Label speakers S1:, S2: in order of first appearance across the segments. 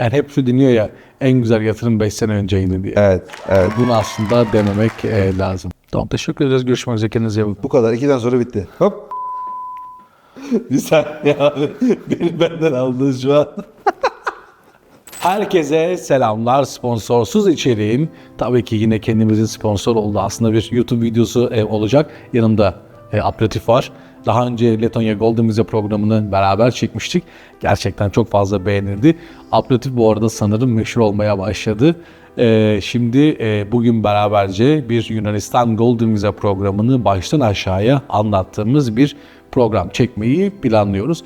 S1: Yani hep şu dinliyor ya en güzel yatırım 5 sene önceydi diye.
S2: Evet, evet.
S1: Bunu aslında denemek e, lazım. Tamam teşekkür ederiz. Görüşmek üzere. Kendinize iyi bakın.
S2: Bu kadar. İkiden sonra bitti. Hop. Bir saniye abi. Beni benden aldın şu an.
S1: Herkese selamlar. Sponsorsuz içeriğim. Tabii ki yine kendimizin sponsor oldu. Aslında bir YouTube videosu e, olacak. Yanımda e, aperatif var. Daha önce Letonya Golden Vize programını beraber çekmiştik. Gerçekten çok fazla beğenildi. Aperatif bu arada sanırım meşhur olmaya başladı. E, şimdi e, bugün beraberce bir Yunanistan Golden Vize programını baştan aşağıya anlattığımız bir program çekmeyi planlıyoruz.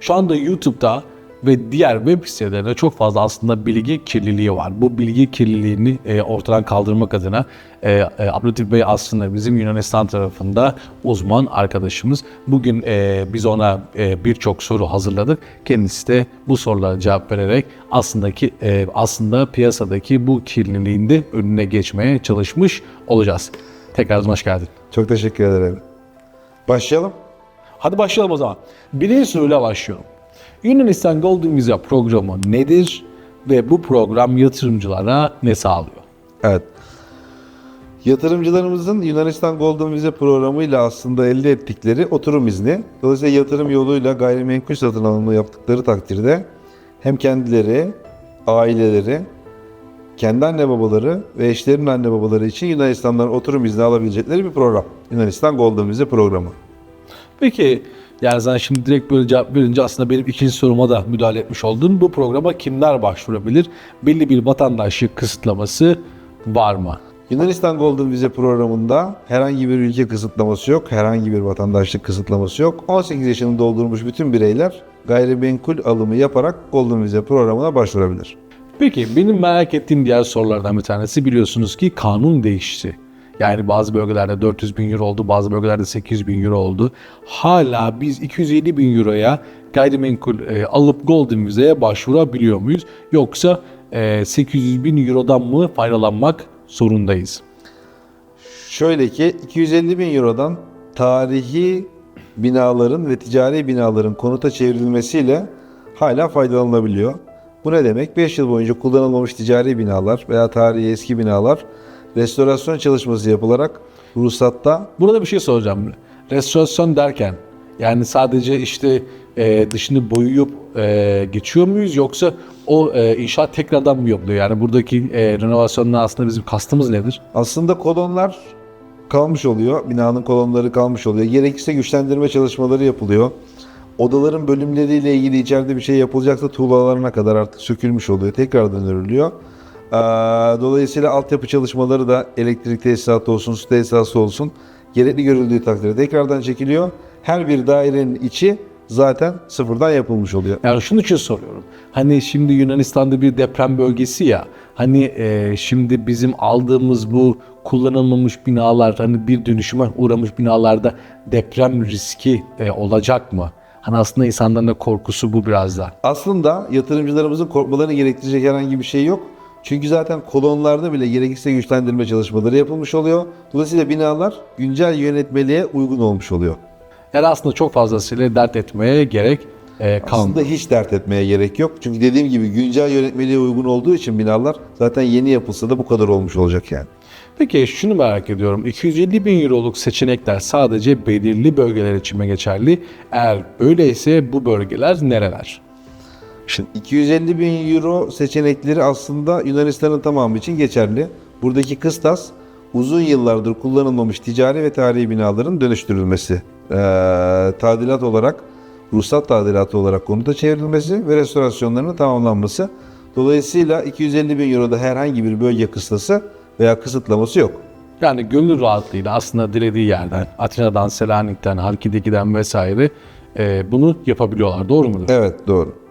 S1: Şu anda YouTube'da ve diğer web sitelerinde çok fazla aslında bilgi kirliliği var. Bu bilgi kirliliğini e, ortadan kaldırmak adına e, e, Abdülhatif Bey aslında bizim Yunanistan tarafında uzman arkadaşımız. Bugün e, biz ona e, birçok soru hazırladık. Kendisi de bu sorulara cevap vererek aslında ki e, aslında piyasadaki bu kirliliğin de önüne geçmeye çalışmış olacağız. Tekrar hoş geldin.
S2: Çok teşekkür ederim. Başlayalım.
S1: Hadi başlayalım o zaman. Birinci soruyla başlıyorum. Yunanistan Golden Visa programı nedir ve bu program yatırımcılara ne sağlıyor?
S2: Evet. Yatırımcılarımızın Yunanistan Golden Vize programıyla aslında elde ettikleri oturum izni. Dolayısıyla yatırım yoluyla gayrimenkul satın alımı yaptıkları takdirde hem kendileri, aileleri, kendi anne babaları ve eşlerinin anne babaları için Yunanistan'dan oturum izni alabilecekleri bir program. Yunanistan Golden Vize programı.
S1: Peki yani sen şimdi direkt böyle cevap verince aslında benim ikinci soruma da müdahale etmiş oldun. Bu programa kimler başvurabilir? Belli bir vatandaşlık kısıtlaması var mı?
S2: Yunanistan Golden Vize programında herhangi bir ülke kısıtlaması yok, herhangi bir vatandaşlık kısıtlaması yok. 18 yaşını doldurmuş bütün bireyler gayrimenkul alımı yaparak Golden Vize programına başvurabilir.
S1: Peki benim merak ettiğim diğer sorulardan bir tanesi biliyorsunuz ki kanun değişti. Yani bazı bölgelerde 400 bin euro oldu, bazı bölgelerde 800 bin euro oldu. Hala biz 250 bin euroya gayrimenkul e, alıp Golden Vize'ye başvurabiliyor muyuz? Yoksa e, 800 bin eurodan mı faydalanmak zorundayız?
S2: Şöyle ki 250 bin Euro'dan tarihi binaların ve ticari binaların konuta çevrilmesiyle hala faydalanılabiliyor. Bu ne demek? 5 yıl boyunca kullanılmamış ticari binalar veya tarihi eski binalar restorasyon çalışması yapılarak ruhsatta
S1: Burada bir şey soracağım. Restorasyon derken yani sadece işte e, dışını boyayıp e, geçiyor muyuz yoksa o e, inşaat tekrardan mı yapılıyor? Yani buradaki e, renovasyonla aslında bizim kastımız nedir?
S2: aslında kolonlar kalmış oluyor. Binanın kolonları kalmış oluyor. Gerekirse güçlendirme çalışmaları yapılıyor. Odaların bölümleriyle ilgili içeride bir şey yapılacaksa tuğlalarına kadar artık sökülmüş oluyor. Tekrardan örülüyor. Ee, Dolayısıyla altyapı çalışmaları da elektrik tesisatı olsun, su tesisatı olsun gerekli görüldüğü takdirde tekrardan çekiliyor. Her bir dairenin içi zaten sıfırdan yapılmış oluyor.
S1: Yani şunun için soruyorum. Hani şimdi Yunanistan'da bir deprem bölgesi ya. Hani e, şimdi bizim aldığımız bu kullanılmamış binalar hani bir dönüşüme uğramış binalarda deprem riski e, olacak mı? Hani aslında insanların da korkusu bu biraz da.
S2: Aslında yatırımcılarımızın korkmalarını gerektirecek herhangi bir şey yok. Çünkü zaten kolonlarda bile gerekirse güçlendirme çalışmaları yapılmış oluyor. Dolayısıyla binalar güncel yönetmeliğe uygun olmuş oluyor.
S1: Yani aslında çok fazlasıyla dert etmeye gerek e, kalmıyor.
S2: Aslında hiç dert etmeye gerek yok. Çünkü dediğim gibi güncel yönetmeliğe uygun olduğu için binalar zaten yeni yapılsa da bu kadar olmuş olacak yani.
S1: Peki şunu merak ediyorum. 250 bin euroluk seçenekler sadece belirli bölgeler için mi geçerli? Eğer öyleyse bu bölgeler nereler?
S2: Şimdi 250 bin euro seçenekleri aslında Yunanistan'ın tamamı için geçerli. Buradaki kıstas uzun yıllardır kullanılmamış ticari ve tarihi binaların dönüştürülmesi. Ee, tadilat olarak, ruhsat tadilatı olarak konuta çevrilmesi ve restorasyonlarının tamamlanması. Dolayısıyla 250 bin euroda herhangi bir bölge kıstası veya kısıtlaması yok.
S1: Yani gönül rahatlığıyla aslında dilediği yerden, Atina'dan, Selanik'ten, Halkidiki'den vesaire e, bunu yapabiliyorlar. Doğru mudur?
S2: Evet doğru.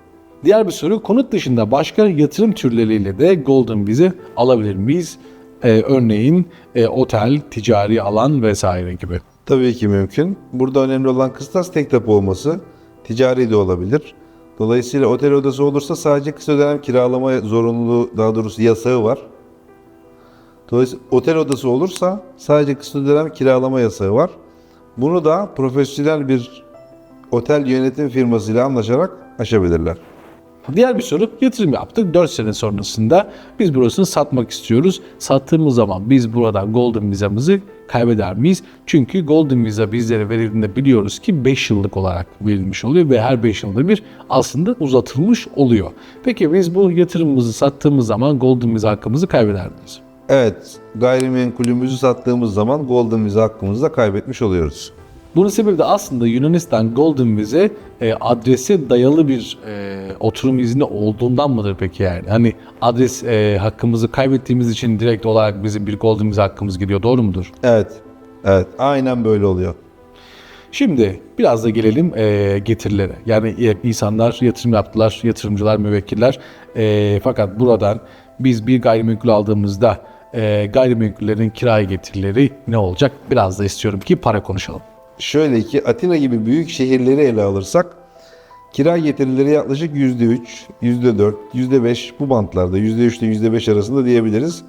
S1: Diğer bir soru konut dışında başka yatırım türleriyle de Golden Vize alabilir miyiz? E, örneğin e, otel, ticari alan vesaire gibi.
S2: Tabii ki mümkün. Burada önemli olan kıstas tek tapu olması. Ticari de olabilir. Dolayısıyla otel odası olursa sadece kısa dönem kiralama zorunluluğu, daha doğrusu yasağı var. Dolayısıyla otel odası olursa sadece kısa dönem kiralama yasağı var. Bunu da profesyonel bir otel yönetim firmasıyla anlaşarak aşabilirler.
S1: Diğer bir soru yatırım yaptık 4 sene sonrasında biz burasını satmak istiyoruz. Sattığımız zaman biz buradan Golden Visa'mızı kaybeder miyiz? Çünkü Golden Visa bizlere verildiğinde biliyoruz ki 5 yıllık olarak verilmiş oluyor ve her 5 yılda bir aslında uzatılmış oluyor. Peki biz bu yatırımımızı sattığımız zaman Golden Visa hakkımızı kaybeder miyiz?
S2: Evet, gayrimenkulümüzü sattığımız zaman Golden Visa hakkımızı da kaybetmiş oluyoruz.
S1: Bunun sebebi de aslında Yunanistan Golden Vize e, adrese dayalı bir e, oturum izni olduğundan mıdır peki yani? Hani adres e, hakkımızı kaybettiğimiz için direkt olarak bizim bir Golden Vize hakkımız gidiyor doğru mudur?
S2: Evet, evet, aynen böyle oluyor.
S1: Şimdi biraz da gelelim e, getirilere. Yani e, insanlar yatırım yaptılar, yatırımcılar, müvekkiller. E, fakat buradan biz bir gayrimenkul aldığımızda e, gayrimenkullerin kiraya getirileri ne olacak? Biraz da istiyorum ki para konuşalım.
S2: Şöyle ki Atina gibi büyük şehirleri ele alırsak kira getirileri yaklaşık %3, %4, %5 bu bantlarda %3 ile %5 arasında diyebiliriz.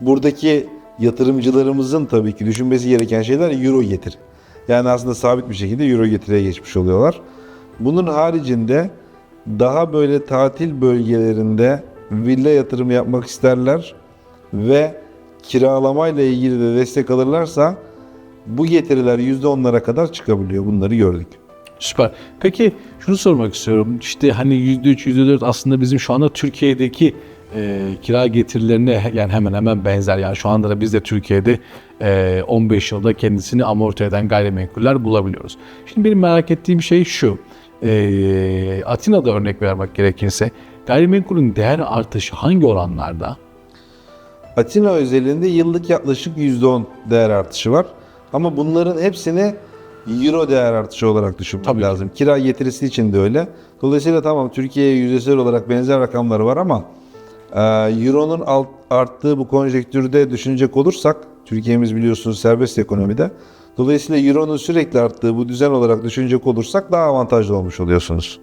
S2: Buradaki yatırımcılarımızın tabii ki düşünmesi gereken şeyler euro getir. Yani aslında sabit bir şekilde euro getiriye geçmiş oluyorlar. Bunun haricinde daha böyle tatil bölgelerinde villa yatırımı yapmak isterler ve kiralamayla ilgili de destek alırlarsa bu getiriler %10'lara kadar çıkabiliyor. Bunları gördük.
S1: Süper. Peki şunu sormak istiyorum. İşte hani %3, %4 aslında bizim şu anda Türkiye'deki e, kira getirilerine yani hemen hemen benzer. Yani şu anda da biz de Türkiye'de e, 15 yılda kendisini amorti eden gayrimenkuller bulabiliyoruz. Şimdi benim merak ettiğim şey şu. E, Atina'da örnek vermek gerekirse gayrimenkulün değer artışı hangi oranlarda?
S2: Atina özelinde yıllık yaklaşık %10 değer artışı var. Ama bunların hepsini euro değer artışı olarak düşünmek
S1: Tabii ki.
S2: lazım. Kira getirisi için de öyle. Dolayısıyla tamam Türkiye'ye yüzdesel olarak benzer rakamları var ama e, euronun alt, arttığı bu konjektürde düşünecek olursak Türkiye'miz biliyorsunuz serbest ekonomide. Dolayısıyla euronun sürekli arttığı bu düzen olarak düşünecek olursak daha avantajlı olmuş oluyorsunuz.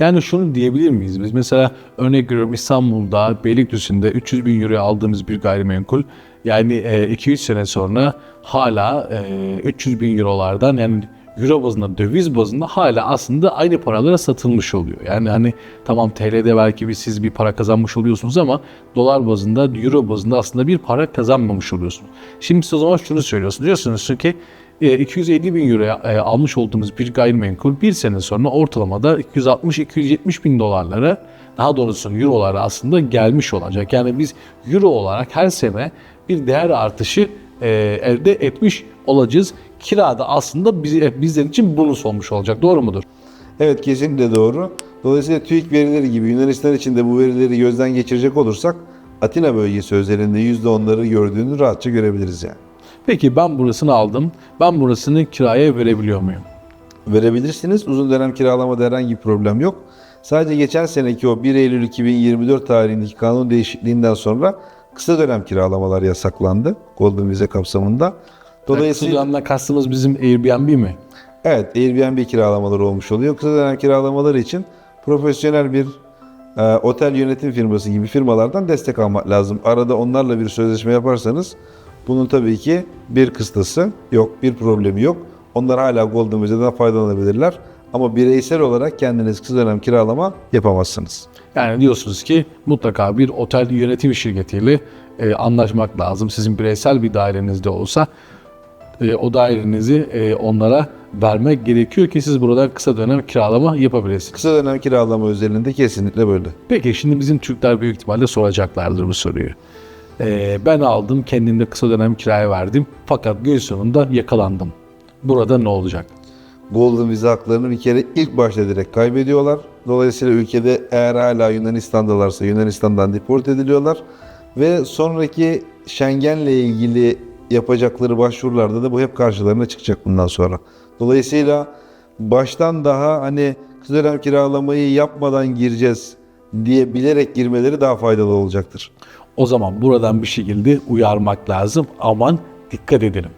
S1: Yani şunu diyebilir miyiz? Biz mesela örnek veriyorum İstanbul'da Beylikdüzü'nde 300 bin euroya aldığımız bir gayrimenkul yani 2-3 sene sonra hala e, 300 bin eurolardan yani euro bazında döviz bazında hala aslında aynı paralara satılmış oluyor. Yani hani tamam TL'de belki bir siz bir para kazanmış oluyorsunuz ama dolar bazında euro bazında aslında bir para kazanmamış oluyorsunuz. Şimdi siz o zaman şunu söylüyorsunuz. Diyorsunuz ki e, 250 bin euroya e, almış olduğumuz bir gayrimenkul bir sene sonra ortalamada 260-270 bin dolarlara daha doğrusu eurolara aslında gelmiş olacak. Yani biz euro olarak her sene bir değer artışı e, elde etmiş olacağız. Kirada aslında bizler için bonus olmuş olacak. Doğru mudur?
S2: Evet kesinlikle doğru. Dolayısıyla TÜİK verileri gibi Yunanistan için de bu verileri gözden geçirecek olursak Atina bölgesi özelinde %10'ları gördüğünü rahatça görebiliriz yani.
S1: Peki ben burasını aldım. Ben burasını kiraya verebiliyor muyum?
S2: Verebilirsiniz. Uzun dönem kiralamada herhangi bir problem yok. Sadece geçen seneki o 1 Eylül 2024 tarihindeki kanun değişikliğinden sonra kısa dönem kiralamalar yasaklandı Golden Vize kapsamında.
S1: Dolayısıyla kastımız bizim Airbnb mi?
S2: evet Airbnb kiralamaları olmuş oluyor. Kısa dönem kiralamaları için profesyonel bir e, otel yönetim firması gibi firmalardan destek almak lazım. Arada onlarla bir sözleşme yaparsanız bunun tabii ki bir kıstası yok, bir problemi yok. Onlar hala Golden Vize'den faydalanabilirler. Ama bireysel olarak kendiniz kısa dönem kiralama yapamazsınız.
S1: Yani diyorsunuz ki mutlaka bir otel yönetim şirketiyle e, anlaşmak lazım. Sizin bireysel bir dairenizde olsa e, o dairenizi e, onlara vermek gerekiyor ki siz burada kısa dönem kiralama yapabilirsiniz.
S2: Kısa dönem kiralama özelinde kesinlikle böyle.
S1: Peki şimdi bizim Türkler büyük ihtimalle soracaklardır bu soruyu. E, ben aldım kendimde kısa dönem kiraya verdim fakat gün sonunda yakalandım. Burada ne olacak?
S2: Golden Vize haklarını bir kere ilk başta direkt kaybediyorlar. Dolayısıyla ülkede eğer hala Yunanistan'dalarsa Yunanistan'dan deport ediliyorlar. Ve sonraki Schengen'le ilgili yapacakları başvurularda da bu hep karşılarına çıkacak bundan sonra. Dolayısıyla baştan daha hani dönem kiralamayı yapmadan gireceğiz diye bilerek girmeleri daha faydalı olacaktır.
S1: O zaman buradan bir şekilde uyarmak lazım. Aman dikkat edelim.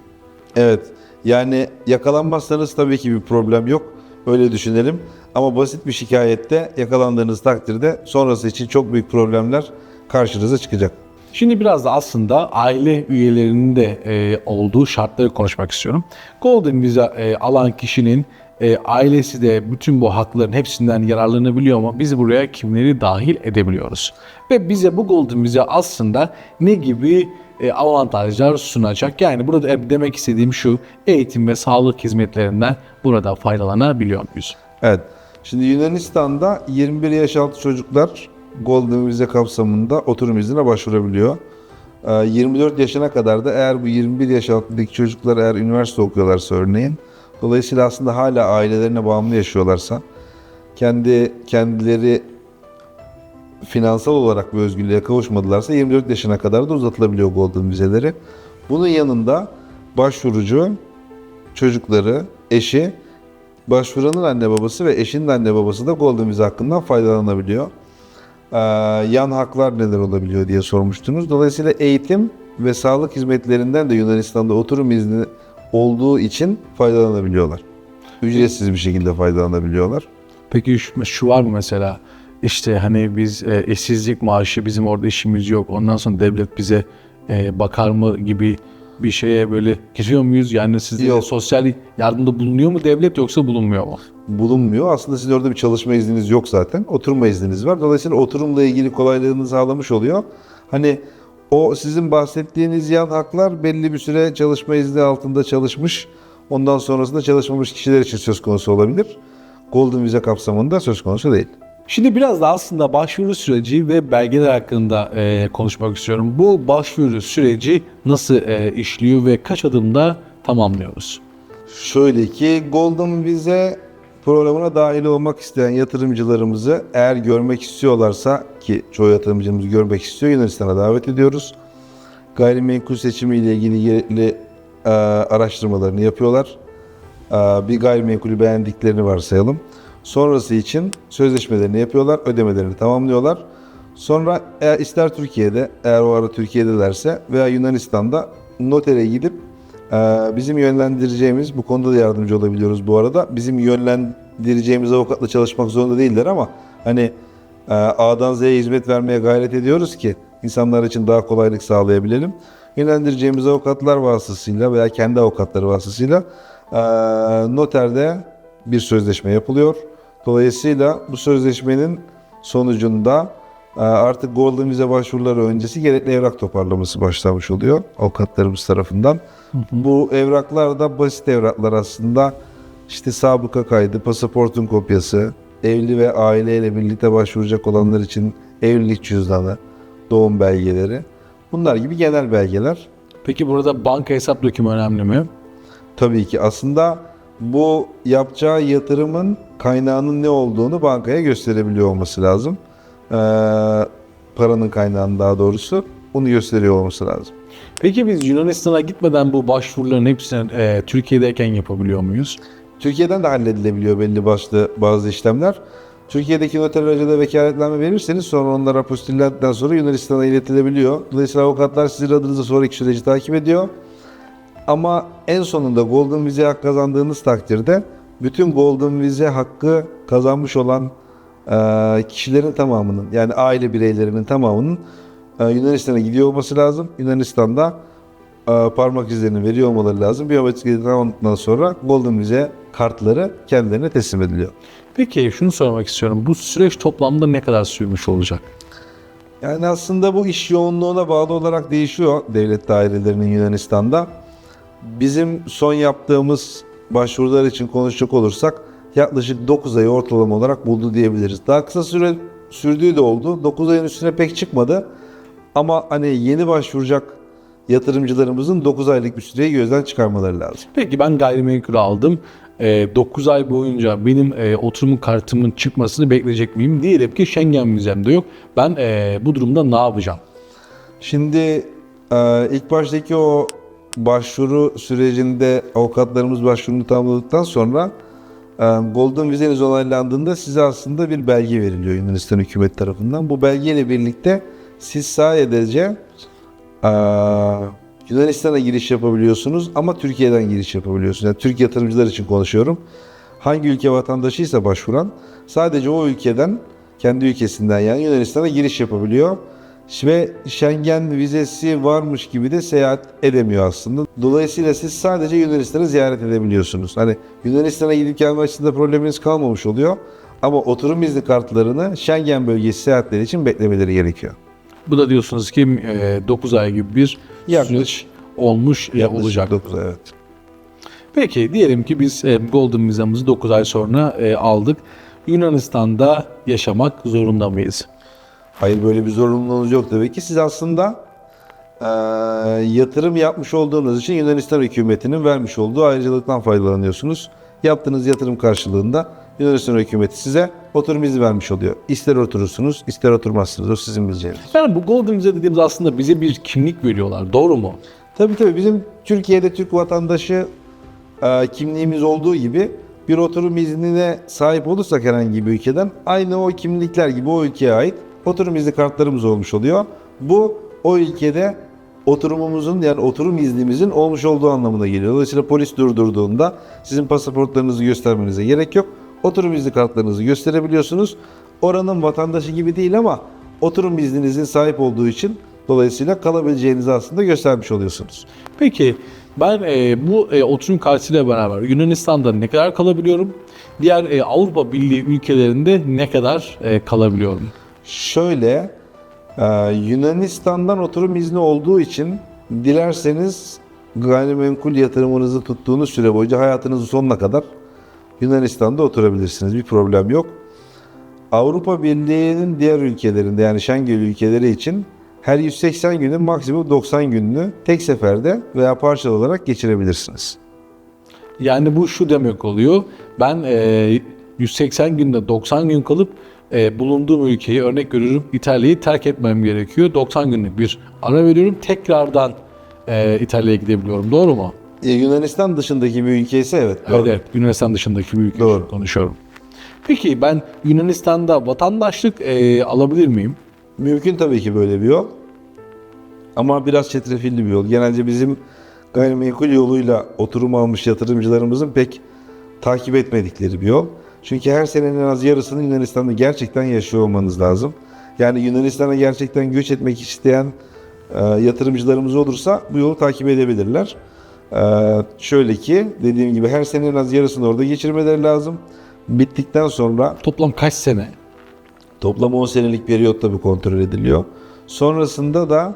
S2: Evet. Yani yakalanmazsanız tabii ki bir problem yok. Öyle düşünelim. Ama basit bir şikayette yakalandığınız takdirde sonrası için çok büyük problemler karşınıza çıkacak.
S1: Şimdi biraz da aslında aile üyelerinin de e, olduğu şartları konuşmak istiyorum. Golden Visa e, alan kişinin e, ailesi de bütün bu hakların hepsinden yararlanabiliyor ama biz buraya kimleri dahil edebiliyoruz. Ve bize bu Golden bize aslında ne gibi e, avantajlar sunacak? Yani burada e, demek istediğim şu eğitim ve sağlık hizmetlerinden burada faydalanabiliyor muyuz?
S2: Evet. Şimdi Yunanistan'da 21 yaş altı çocuklar Golden Vize kapsamında oturum iznine başvurabiliyor. Ee, 24 yaşına kadar da eğer bu 21 yaş altındaki çocuklar eğer üniversite okuyorlarsa örneğin dolayısıyla aslında hala ailelerine bağımlı yaşıyorlarsa kendi kendileri finansal olarak bir özgürlüğe kavuşmadılarsa 24 yaşına kadar da uzatılabiliyor Golden vizeleri. Bunun yanında başvurucu çocukları, eşi, başvuranın anne babası ve eşinin anne babası da Golden Vize hakkından faydalanabiliyor. Ee, yan haklar neler olabiliyor diye sormuştunuz. Dolayısıyla eğitim ve sağlık hizmetlerinden de Yunanistan'da oturum izni olduğu için faydalanabiliyorlar. Ücretsiz bir şekilde faydalanabiliyorlar.
S1: Peki şu, şu var mı mesela işte hani biz e, işsizlik maaşı bizim orada işimiz yok ondan sonra devlet bize e, bakar mı gibi bir şeye böyle giriyor muyuz? Yani sizde
S2: Yok.
S1: sosyal yardımda bulunuyor mu devlet yoksa bulunmuyor mu?
S2: bulunmuyor. Aslında sizin orada bir çalışma izniniz yok zaten. Oturma izniniz var. Dolayısıyla oturumla ilgili kolaylığını sağlamış oluyor. Hani o sizin bahsettiğiniz yan haklar belli bir süre çalışma izni altında çalışmış. Ondan sonrasında çalışmamış kişiler için söz konusu olabilir. Golden Vize kapsamında söz konusu değil.
S1: Şimdi biraz da aslında başvuru süreci ve belgeler hakkında e, konuşmak istiyorum. Bu başvuru süreci nasıl e, işliyor ve kaç adımda tamamlıyoruz?
S2: Şöyle ki Golden Vize programına dahil olmak isteyen yatırımcılarımızı eğer görmek istiyorlarsa ki çoğu yatırımcımız görmek istiyor Yunanistan'a davet ediyoruz. Gayrimenkul seçimi ile ilgili gerekli e, araştırmalarını yapıyorlar. E, bir gayrimenkulü beğendiklerini varsayalım. Sonrası için sözleşmelerini yapıyorlar, ödemelerini tamamlıyorlar. Sonra eğer ister Türkiye'de, eğer o ara Türkiye'delerse veya Yunanistan'da notere gidip ee, Bizim yönlendireceğimiz, bu konuda da yardımcı olabiliyoruz bu arada. Bizim yönlendireceğimiz avukatla çalışmak zorunda değiller ama hani e, A'dan Z'ye hizmet vermeye gayret ediyoruz ki insanlar için daha kolaylık sağlayabilelim. Yönlendireceğimiz avukatlar vasıtasıyla veya kendi avukatları vasıtasıyla e, noterde bir sözleşme yapılıyor. Dolayısıyla bu sözleşmenin sonucunda e, artık Golden Vize başvuruları öncesi gerekli evrak toparlaması başlamış oluyor avukatlarımız tarafından. Bu evraklar da basit evraklar aslında. İşte sabıka kaydı, pasaportun kopyası, evli ve aileyle birlikte başvuracak olanlar için evlilik cüzdanı, doğum belgeleri. Bunlar gibi genel belgeler.
S1: Peki burada banka hesap dökümü önemli mi?
S2: Tabii ki aslında bu yapacağı yatırımın kaynağının ne olduğunu bankaya gösterebiliyor olması lazım. Ee, paranın kaynağını daha doğrusu bunu gösteriyor olması lazım.
S1: Peki biz Yunanistan'a gitmeden bu başvuruların hepsini e, Türkiye'deyken yapabiliyor muyuz?
S2: Türkiye'den de halledilebiliyor belli başlı bazı işlemler. Türkiye'deki noter aracılığıyla vekaletname verirseniz sonra onlara apostillendikten sonra Yunanistan'a iletilebiliyor. Dolayısıyla avukatlar sizin adınıza sonraki süreci takip ediyor. Ama en sonunda Golden Vize hak kazandığınız takdirde bütün Golden Vize hakkı kazanmış olan e, kişilerin tamamının yani aile bireylerinin tamamının e, Yunanistan'a gidiyor olması lazım. Yunanistan'da e, parmak izlerini veriyor olmaları lazım. Biyometrik tamamladıktan sonra Golden Vize kartları kendilerine teslim ediliyor.
S1: Peki şunu sormak istiyorum. Bu süreç toplamda ne kadar sürmüş olacak?
S2: Yani aslında bu iş yoğunluğuna bağlı olarak değişiyor devlet dairelerinin Yunanistan'da. Bizim son yaptığımız başvurular için konuşacak olursak yaklaşık 9 ayı ortalama olarak buldu diyebiliriz. Daha kısa süre sürdüğü de oldu. 9 ayın üstüne pek çıkmadı. Ama hani yeni başvuracak yatırımcılarımızın 9 aylık bir süreyi gözden çıkarmaları lazım.
S1: Peki ben gayrimenkul aldım. 9 ay boyunca benim e, oturum kartımın çıkmasını bekleyecek miyim? Diyelim ki Schengen vizem de yok. Ben e, bu durumda ne yapacağım?
S2: Şimdi e, ilk baştaki o başvuru sürecinde avukatlarımız başvurunu tamamladıktan sonra e, Golden vizeniz onaylandığında size aslında bir belge veriliyor Yunanistan hükümet tarafından. Bu belgeyle birlikte siz sadece e, Yunanistan'a giriş yapabiliyorsunuz ama Türkiye'den giriş yapabiliyorsunuz. Yani Türk yatırımcılar için konuşuyorum. Hangi ülke vatandaşıysa başvuran sadece o ülkeden kendi ülkesinden yani Yunanistan'a giriş yapabiliyor. Ve Schengen vizesi varmış gibi de seyahat edemiyor aslında. Dolayısıyla siz sadece Yunanistan'ı ziyaret edebiliyorsunuz. Hani Yunanistan'a gidip gelme açısında probleminiz kalmamış oluyor. Ama oturum izni kartlarını Schengen bölgesi seyahatleri için beklemeleri gerekiyor.
S1: Bu da diyorsunuz ki 9 ay gibi bir
S2: Yaklaşık.
S1: süreç olmuş ya olacak.
S2: dokuz, evet.
S1: Peki diyelim ki biz e, Golden vizamızı 9 ay sonra e, aldık. Yunanistan'da yaşamak zorunda mıyız?
S2: Hayır böyle bir zorunluluğunuz yok tabii ki. Siz aslında eee, yatırım yapmış olduğunuz için Yunanistan hükümetinin vermiş olduğu ayrıcalıktan faydalanıyorsunuz. Yaptığınız yatırım karşılığında Yunanistan hükümeti size oturum izni vermiş oluyor. İster oturursunuz, ister oturmazsınız. O sizin bileceğiniz.
S1: Yani bu Golden Viza dediğimiz aslında bize bir kimlik veriyorlar. Doğru mu?
S2: Tabii tabii bizim Türkiye'de Türk vatandaşı e, kimliğimiz olduğu gibi bir oturum iznine sahip olursak herhangi bir ülkeden aynı o kimlikler gibi o ülkeye ait oturum izni kartlarımız olmuş oluyor. Bu o ülkede oturumumuzun yani oturum iznimizin olmuş olduğu anlamına geliyor. Dolayısıyla polis durdurduğunda sizin pasaportlarınızı göstermenize gerek yok. Oturum izni kartlarınızı gösterebiliyorsunuz. Oranın vatandaşı gibi değil ama oturum izninizin sahip olduğu için dolayısıyla kalabileceğinizi aslında göstermiş oluyorsunuz.
S1: Peki ben e, bu e, oturum kartıyla beraber Yunanistan'da ne kadar kalabiliyorum? Diğer e, Avrupa Birliği ülkelerinde ne kadar e, kalabiliyorum?
S2: Şöyle, e, Yunanistan'dan oturum izni olduğu için dilerseniz gayrimenkul yatırımınızı tuttuğunuz süre boyunca hayatınızın sonuna kadar Yunanistan'da oturabilirsiniz. Bir problem yok. Avrupa Birliği'nin diğer ülkelerinde yani Schengen ülkeleri için her 180 günün maksimum 90 gününü tek seferde veya parçalı olarak geçirebilirsiniz.
S1: Yani bu şu demek oluyor. Ben e, 180 günde 90 gün kalıp e, bulunduğum ülkeyi örnek veriyorum İtalya'yı terk etmem gerekiyor. 90 günlük bir ara veriyorum. Tekrardan e, İtalya'ya gidebiliyorum. Doğru mu?
S2: E, Yunanistan dışındaki bir ülke ise evet.
S1: Evet, evet. Yunanistan dışındaki bir ülke
S2: Doğru.
S1: konuşuyorum. Peki ben Yunanistan'da vatandaşlık e, alabilir miyim?
S2: Mümkün tabii ki böyle bir yol. Ama biraz çetrefilli bir yol. Genelde bizim gayrimenkul yoluyla oturum almış yatırımcılarımızın pek takip etmedikleri bir yol. Çünkü her senenin en az yarısını Yunanistan'da gerçekten yaşıyor olmanız lazım. Yani Yunanistan'a gerçekten göç etmek isteyen e, yatırımcılarımız olursa bu yolu takip edebilirler. E, şöyle ki dediğim gibi her senenin en az yarısını orada geçirmeleri lazım. Bittikten sonra
S1: Toplam kaç sene?
S2: Toplam 10 senelik periyotta bu kontrol ediliyor. Sonrasında da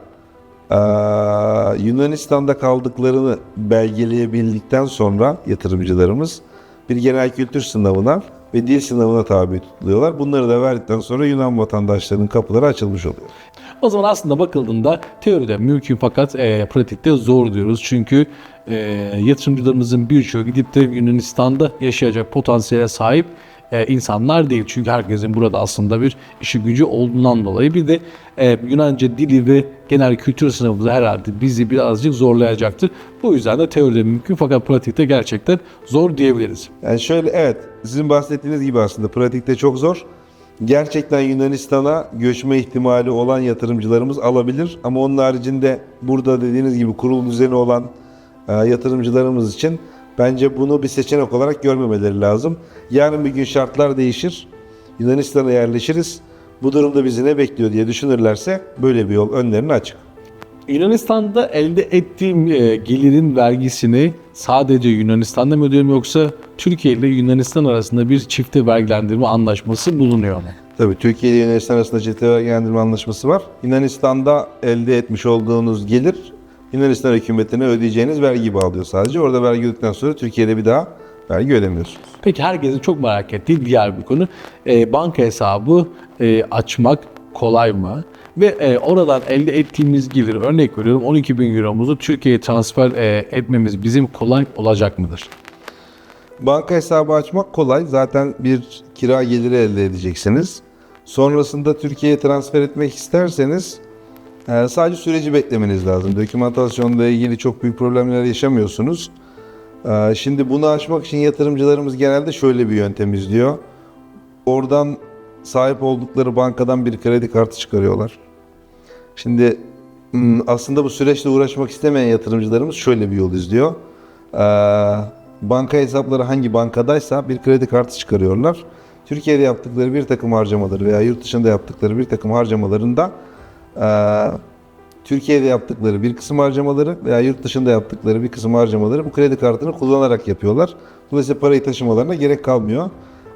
S2: eee, Yunanistan'da kaldıklarını belgeleyebildikten sonra yatırımcılarımız bir genel kültür sınavına ve dil sınavına tabi tutuluyorlar. Bunları da verdikten sonra Yunan vatandaşlarının kapıları açılmış oluyor.
S1: O zaman aslında bakıldığında teoride mümkün fakat e, pratikte zor diyoruz. Çünkü e, yatırımcılarımızın birçoğu gidip de Yunanistan'da yaşayacak potansiyele sahip e, insanlar değil. Çünkü herkesin burada aslında bir işi gücü olduğundan dolayı bir de e, Yunanca dili ve genel kültür sınavı da herhalde bizi birazcık zorlayacaktır. Bu yüzden de teoride mümkün fakat pratikte gerçekten zor diyebiliriz.
S2: Yani şöyle evet sizin bahsettiğiniz gibi aslında pratikte çok zor. Gerçekten Yunanistan'a göçme ihtimali olan yatırımcılarımız alabilir ama onun haricinde burada dediğiniz gibi kurul düzeni olan e, yatırımcılarımız için bence bunu bir seçenek olarak görmemeleri lazım. Yarın bir gün şartlar değişir. Yunanistan'a yerleşiriz. Bu durumda bizi ne bekliyor diye düşünürlerse böyle bir yol önlerine açık.
S1: Yunanistan'da elde ettiğim e, gelirin vergisini sadece Yunanistan'da mı ödüyorum yoksa Türkiye ile Yunanistan arasında bir çifte vergilendirme anlaşması bulunuyor mu?
S2: Tabii Türkiye ile Yunanistan arasında çete vergilendirme anlaşması var. Yunanistan'da elde etmiş olduğunuz gelir Yunanistan hükümetine ödeyeceğiniz vergi bağlıyor sadece. Orada vergi ödedikten sonra Türkiye'de bir daha vergi ödemiyorsunuz.
S1: Peki herkesin çok merak ettiği diğer bir konu e, banka hesabı e, açmak kolay mı? Ve e, oradan elde ettiğimiz gelir örnek veriyorum 12 bin euromuzu Türkiye'ye transfer e, etmemiz bizim kolay olacak mıdır?
S2: Banka hesabı açmak kolay. Zaten bir kira geliri elde edeceksiniz. Sonrasında Türkiye'ye transfer etmek isterseniz e, sadece süreci beklemeniz lazım. Dokümantasyonla ilgili çok büyük problemler yaşamıyorsunuz. E, Şimdi bunu açmak için yatırımcılarımız genelde şöyle bir yöntem izliyor. Oradan sahip oldukları bankadan bir kredi kartı çıkarıyorlar. Şimdi hmm, aslında bu süreçle uğraşmak istemeyen yatırımcılarımız şöyle bir yol izliyor. Ee, banka hesapları hangi bankadaysa bir kredi kartı çıkarıyorlar. Türkiye'de yaptıkları bir takım harcamaları veya yurt dışında yaptıkları bir takım harcamalarında Ee, Türkiye'de yaptıkları bir kısım harcamaları veya yurt dışında yaptıkları bir kısım harcamaları bu kredi kartını kullanarak yapıyorlar. Dolayısıyla parayı taşımalarına gerek kalmıyor.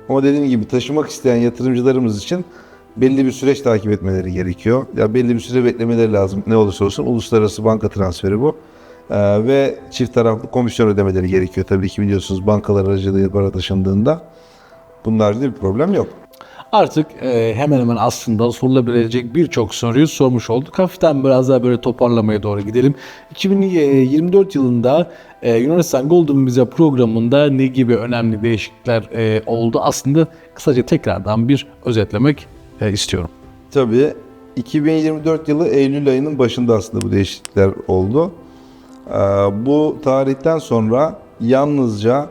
S2: Ama dediğim gibi taşımak isteyen yatırımcılarımız için belli bir süreç takip etmeleri gerekiyor. Ya belli bir süre beklemeleri lazım. Ne olursa olsun uluslararası banka transferi bu. Ee, ve çift taraflı komisyon ödemeleri gerekiyor. Tabii ki biliyorsunuz bankalar aracılığıyla para taşındığında bunun bir problem yok.
S1: Artık e, hemen hemen aslında sorulabilecek birçok soruyu sormuş olduk. Hafiften biraz daha böyle toparlamaya doğru gidelim. 2024 yılında e, Yunanistan Golden Visa programında ne gibi önemli değişiklikler e, oldu? Aslında kısaca tekrardan bir özetlemek e, istiyorum.
S2: Tabii 2024 yılı Eylül ayının başında aslında bu değişiklikler oldu. Ee, bu tarihten sonra yalnızca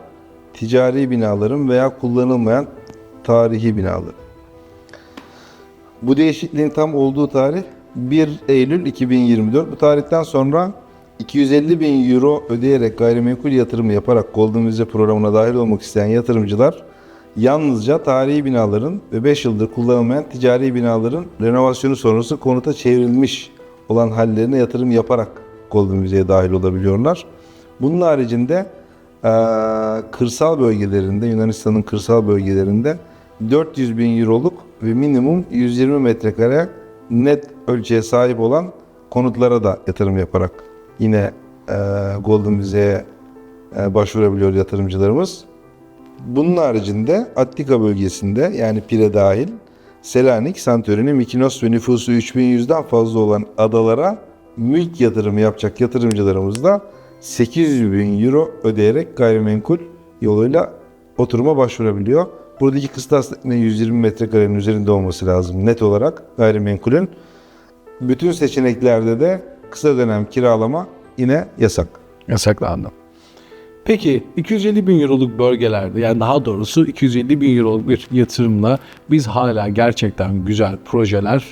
S2: ticari binaların veya kullanılmayan tarihi binalar. Bu değişikliğin tam olduğu tarih 1 Eylül 2024. Bu tarihten sonra 250 bin euro ödeyerek gayrimenkul yatırımı yaparak Golden Visa programına dahil olmak isteyen yatırımcılar yalnızca tarihi binaların ve 5 yıldır kullanılmayan ticari binaların renovasyonu sonrası konuta çevrilmiş olan hallerine yatırım yaparak Golden Visa'ya dahil olabiliyorlar. Bunun haricinde kırsal bölgelerinde, Yunanistan'ın kırsal bölgelerinde 400 bin euroluk ve minimum 120 metrekare net ölçüye sahip olan konutlara da yatırım yaparak yine eee, Golden Visa'ya eee, başvurabiliyor yatırımcılarımız. Bunun haricinde Attika bölgesinde yani Pire dahil Selanik, Santorini, Mikonos ve nüfusu 3100'den fazla olan adalara mülk yatırımı yapacak yatırımcılarımız da 800 bin euro ödeyerek gayrimenkul yoluyla oturuma başvurabiliyor. Buradaki kıstas ne 120 metrekarenin üzerinde olması lazım net olarak gayrimenkulün. Bütün seçeneklerde de kısa dönem kiralama yine yasak.
S1: Yasaklandı. Peki 250 bin euroluk bölgelerde yani daha doğrusu 250 bin euroluk bir yatırımla biz hala gerçekten güzel projeler,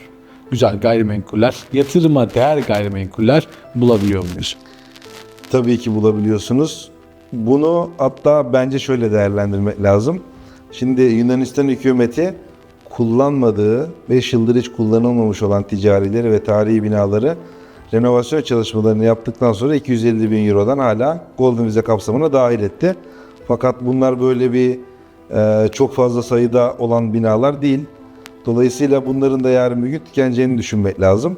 S1: güzel gayrimenkuller, yatırıma değer gayrimenkuller bulabiliyor muyuz?
S2: Tabii ki bulabiliyorsunuz. Bunu hatta bence şöyle değerlendirmek lazım. Şimdi Yunanistan hükümeti kullanmadığı, 5 yıldır hiç kullanılmamış olan ticarileri ve tarihi binaları renovasyon çalışmalarını yaptıktan sonra 250 bin Euro'dan hala Golden Visa kapsamına dahil etti. Fakat bunlar böyle bir e, çok fazla sayıda olan binalar değil. Dolayısıyla bunların da yarın bir gün tükeneceğini düşünmek lazım.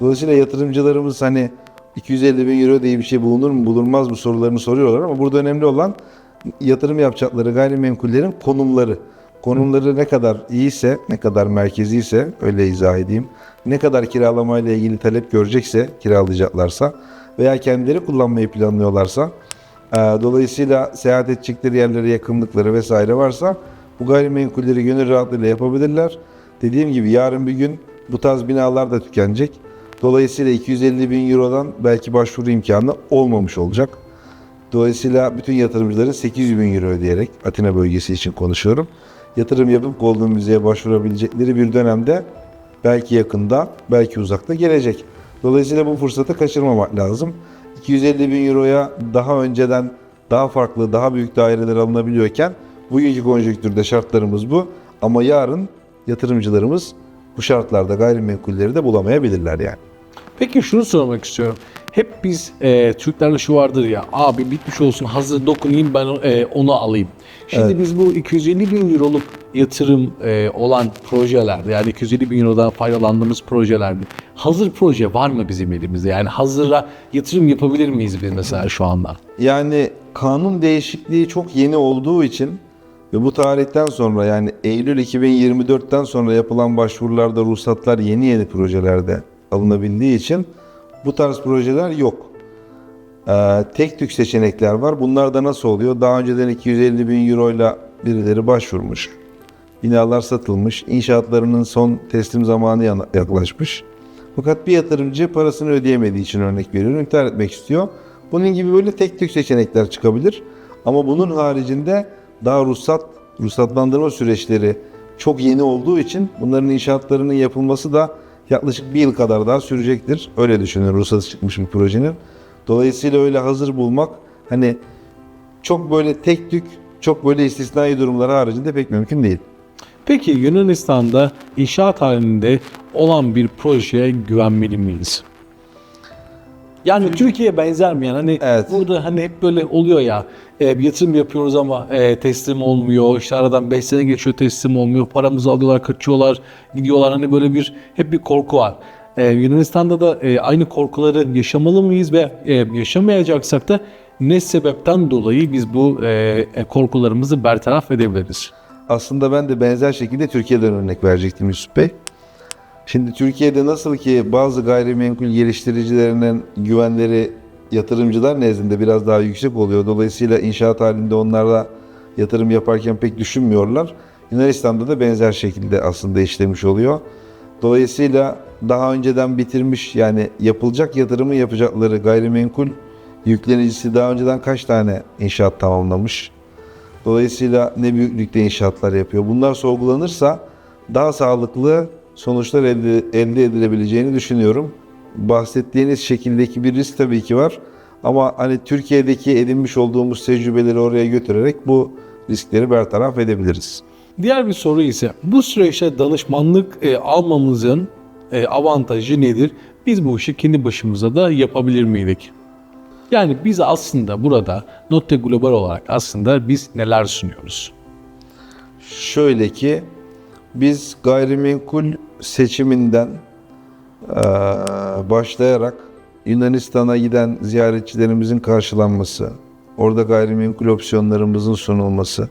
S2: Dolayısıyla yatırımcılarımız hani 250 bin euro diye bir şey bulunur mu bulunmaz mı sorularını soruyorlar ama burada önemli olan yatırım yapacakları gayrimenkullerin konumları. Konumları ne kadar iyiyse, ne kadar merkezi ise öyle izah edeyim. Ne kadar kiralamayla ilgili talep görecekse, kiralayacaklarsa veya kendileri kullanmayı planlıyorlarsa, e, dolayısıyla seyahat edecekleri yerlere yakınlıkları vesaire varsa bu gayrimenkulleri gönül rahatlığıyla yapabilirler. Dediğim gibi yarın bir gün bu tarz binalar da tükenecek. Dolayısıyla 250 bin Euro'dan belki başvuru imkanı olmamış olacak. Dolayısıyla bütün yatırımcıların 800 bin Euro ödeyerek Atina bölgesi için konuşuyorum. Yatırım yapıp Golden Müze'ye başvurabilecekleri bir dönemde belki yakında, belki uzakta gelecek. Dolayısıyla bu fırsatı kaçırmamak lazım. 250 bin Euro'ya daha önceden daha farklı, daha büyük daireler alınabiliyorken bugünkü konjonktürde şartlarımız bu. Ama yarın yatırımcılarımız bu şartlarda gayrimenkulleri de bulamayabilirler yani.
S1: Peki şunu sormak istiyorum. Hep biz e, Türklerde şu vardır ya abi bitmiş olsun hazır dokunayım ben e, onu alayım. Şimdi biz bu 250 bin euroluk yatırım e, olan projelerde yani 250 bin eurodan faydalandığımız projelerde hazır proje var mı bizim elimizde? Yani hazıra yatırım yapabilir miyiz biz mesela şu anda?
S2: Yani kanun değişikliği çok yeni olduğu için ve bu tarihten sonra yani Eylül 2024'ten sonra yapılan başvurularda ruhsatlar yeni yeni projelerde alınabildiği için bu tarz projeler yok. Ee, tek tük seçenekler var. Bunlar da nasıl oluyor? Daha önceden 250 bin euro ile birileri başvurmuş. Binalar satılmış. İnşaatlarının son teslim zamanı yaklaşmış. Fakat bir yatırımcı parasını ödeyemediği için örnek veriyorum iptal etmek istiyor. Bunun gibi böyle tek tük seçenekler çıkabilir. Ama bunun haricinde daha ruhsat, ruhsatlandırma süreçleri çok yeni olduğu için bunların inşaatlarının yapılması da yaklaşık bir yıl kadar daha sürecektir. Öyle düşünün ruhsatı çıkmış bir projenin. Dolayısıyla öyle hazır bulmak hani çok böyle tek tük, çok böyle istisnai durumlar haricinde pek mümkün değil.
S1: Peki Yunanistan'da inşaat halinde olan bir projeye güvenmeli miyiz? Yani Türkiye'ye benzer Yani
S2: Evet.
S1: burada hani hep böyle oluyor ya e, bir yatırım yapıyoruz ama e, teslim olmuyor. İşte aradan 5 sene geçiyor teslim olmuyor. Paramızı alıyorlar, kaçıyorlar, gidiyorlar. Hani böyle bir hep bir korku var. E, Yunanistan'da da e, aynı korkuları yaşamalı mıyız ve e, yaşamayacaksak da ne sebepten dolayı biz bu e, e, korkularımızı bertaraf edebiliriz?
S2: Aslında ben de benzer şekilde Türkiye'den örnek verecektim Yusuf Bey. Şimdi Türkiye'de nasıl ki bazı gayrimenkul geliştiricilerinin güvenleri yatırımcılar nezdinde biraz daha yüksek oluyor. Dolayısıyla inşaat halinde onlarla yatırım yaparken pek düşünmüyorlar. Yunanistan'da da benzer şekilde aslında işlemiş oluyor. Dolayısıyla daha önceden bitirmiş yani yapılacak yatırımı yapacakları gayrimenkul yüklenicisi daha önceden kaç tane inşaat tamamlamış? Dolayısıyla ne büyüklükte inşaatlar yapıyor. Bunlar sorgulanırsa daha sağlıklı sonuçlar elde, elde edilebileceğini düşünüyorum. Bahsettiğiniz şekildeki bir risk tabii ki var. Ama hani Türkiye'deki edinmiş olduğumuz tecrübeleri oraya götürerek bu riskleri bertaraf edebiliriz.
S1: Diğer bir soru ise bu süreçte danışmanlık e, almamızın e, avantajı nedir? Biz bu işi kendi başımıza da yapabilir miydik? Yani biz aslında burada Notte Global olarak aslında biz neler sunuyoruz?
S2: Şöyle ki biz gayrimenkul seçiminden eee, başlayarak Yunanistan'a giden ziyaretçilerimizin karşılanması, orada gayrimenkul opsiyonlarımızın sunulması,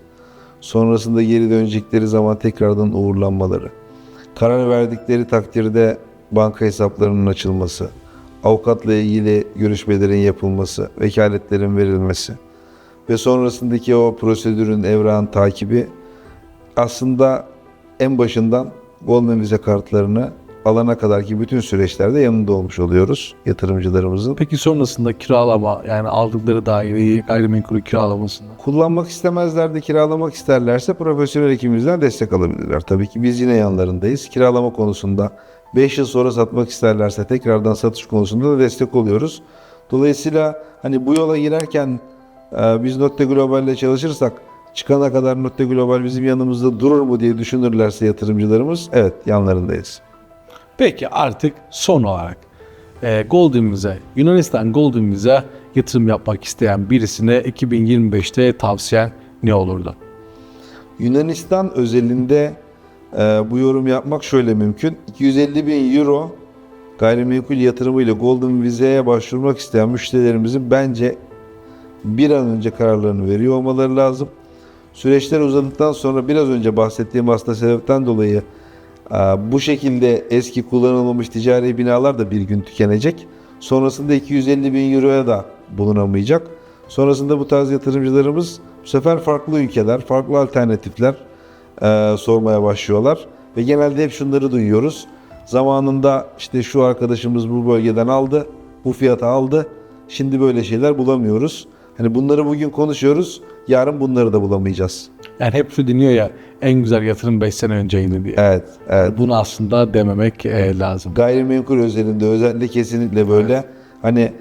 S2: sonrasında geri dönecekleri zaman tekrardan uğurlanmaları, karar verdikleri takdirde banka hesaplarının açılması, avukatla ilgili görüşmelerin yapılması, vekaletlerin verilmesi ve sonrasındaki o prosedürün evran takibi aslında en başından Golden Vize kartlarını alana kadar ki bütün süreçlerde yanında olmuş oluyoruz yatırımcılarımızın.
S1: Peki sonrasında kiralama yani aldıkları daireyi gayrimenkulü kiralamasında.
S2: Kullanmak istemezler de kiralamak isterlerse profesyonel ekibimizden destek alabilirler. Tabii ki biz yine yanlarındayız. Kiralama konusunda 5 yıl sonra satmak isterlerse tekrardan satış konusunda da destek oluyoruz. Dolayısıyla hani bu yola girerken e, biz Notte Global ile çalışırsak çıkana kadar Notte Global bizim yanımızda durur mu diye düşünürlerse yatırımcılarımız evet yanlarındayız.
S1: Peki artık son olarak e, Golden Vize, Yunanistan Golden Vize yatırım yapmak isteyen birisine 2025'te tavsiyen ne olurdu?
S2: Yunanistan özelinde e, bu yorum yapmak şöyle mümkün. 250 bin euro gayrimenkul yatırımıyla Golden Vize'ye başvurmak isteyen müşterilerimizin bence bir an önce kararlarını veriyor olmaları lazım. Süreçler uzadıktan sonra biraz önce bahsettiğim aslında sebepten dolayı e, bu şekilde eski kullanılmamış ticari binalar da bir gün tükenecek. Sonrasında 250 bin euroya da bulunamayacak. Sonrasında bu tarz yatırımcılarımız bu sefer farklı ülkeler, farklı alternatifler e, sormaya başlıyorlar. Ve genelde hep şunları duyuyoruz. Zamanında işte şu arkadaşımız bu bölgeden aldı, bu fiyata aldı. Şimdi böyle şeyler bulamıyoruz. Hani bunları bugün konuşuyoruz, yarın bunları da bulamayacağız.
S1: Yani hep şu dinliyor ya en güzel yatırım 5 sene önceydi diye.
S2: Evet, evet.
S1: Bunu aslında dememek e, lazım.
S2: Gayrimenkul özelinde özellikle kesinlikle böyle. Hani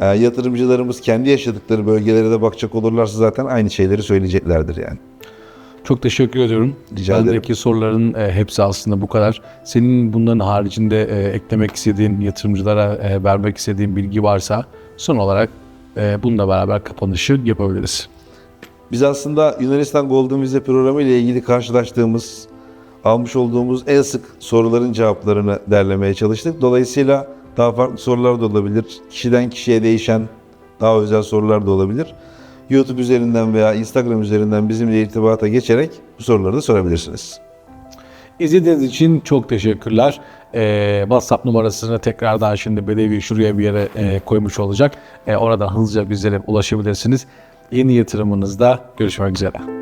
S2: e, yatırımcılarımız kendi yaşadıkları bölgelere de bakacak olurlarsa zaten aynı şeyleri söyleyeceklerdir yani.
S1: Çok teşekkür ediyorum.
S2: Rica ederim.
S1: Bendeki soruların e, hepsi aslında bu kadar. Senin bunların haricinde e, eklemek istediğin, yatırımcılara e, vermek istediğin bilgi varsa son olarak e, bununla beraber kapanışı yapabiliriz.
S2: Biz aslında Yunanistan Golden Vize programı ile ilgili karşılaştığımız, almış olduğumuz en sık soruların cevaplarını derlemeye çalıştık. Dolayısıyla daha farklı sorular da olabilir. Kişiden kişiye değişen daha özel sorular da olabilir. YouTube üzerinden veya Instagram üzerinden bizimle irtibata geçerek bu soruları da sorabilirsiniz.
S1: İzlediğiniz için çok teşekkürler. E, WhatsApp numarasını tekrardan şimdi Bedevi şuraya bir yere e, koymuş olacak. E, oradan hızlıca bizlere ulaşabilirsiniz. Yeni yatırımınızda görüşmek üzere.